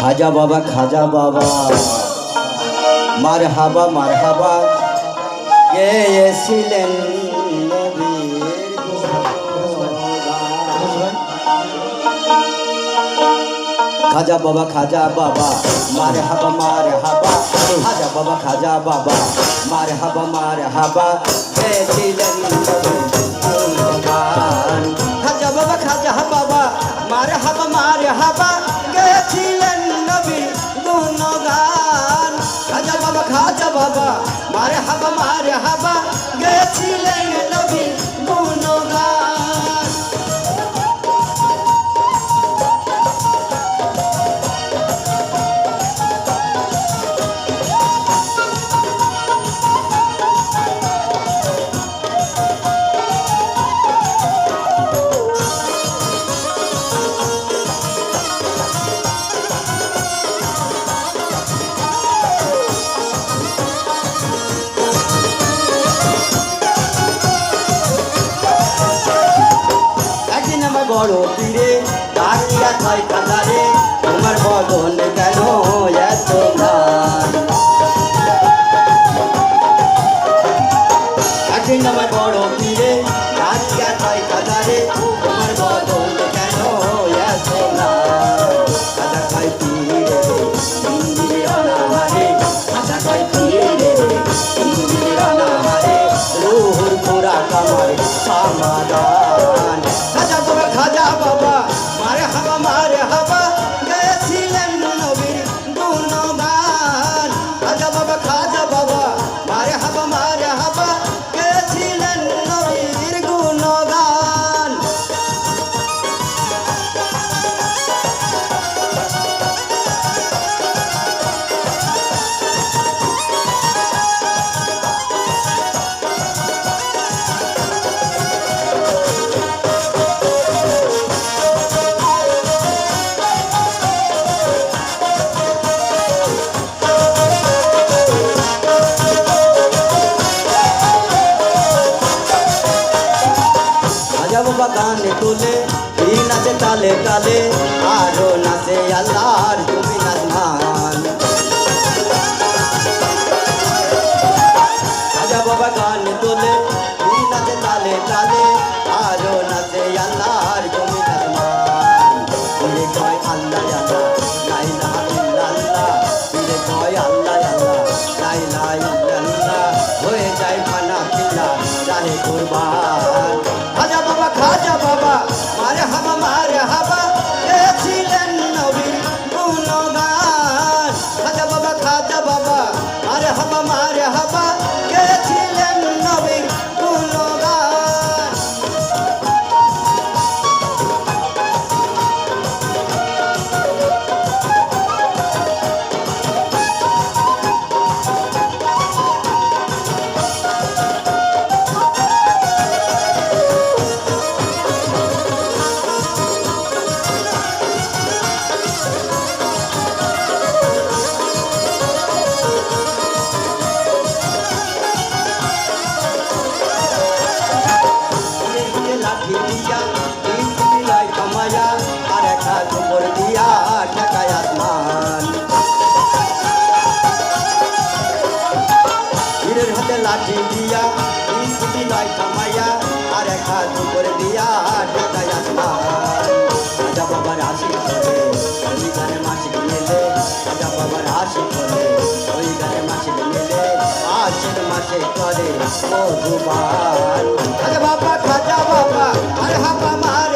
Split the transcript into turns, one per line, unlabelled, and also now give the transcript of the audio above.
খাজা বাবা খাজা বাবা মার হাবা মার হাবা গেয়েছিলেন নবীর গুণগান। খাজা বাবা খাজা বাবা মারে হাবা মারে হাবা খাজা বাবা খাজা বাবা মারে হাবা মারে হাবা গেয়েছিলেন নবীর গুণগান। খাজা বাবা খাজা বাবা মারে হাবা মারে হাবা গেছিলেন বাবা মারে হাবা মারে হাবা গেছিলেন নবী বড় পীরে ডাকিয়া ছয় কাতারে তোমার বদন কেন এত গান রাজা তুলে এই নাচে তালে তালে আরও নাচে আল্লাহর তুমি নাচমান হাত করে দিয়া ঢাকাই আসমান রাজা বাবার আশিক করে ওই গানে মাসিক মেলে রাজা বাবার আশিক করে ওই গানে মাসিক মেলে আশিক মাসে করে ও দুবার। রাজা বাবা, খাজা বাবা, আরে হাবা মার।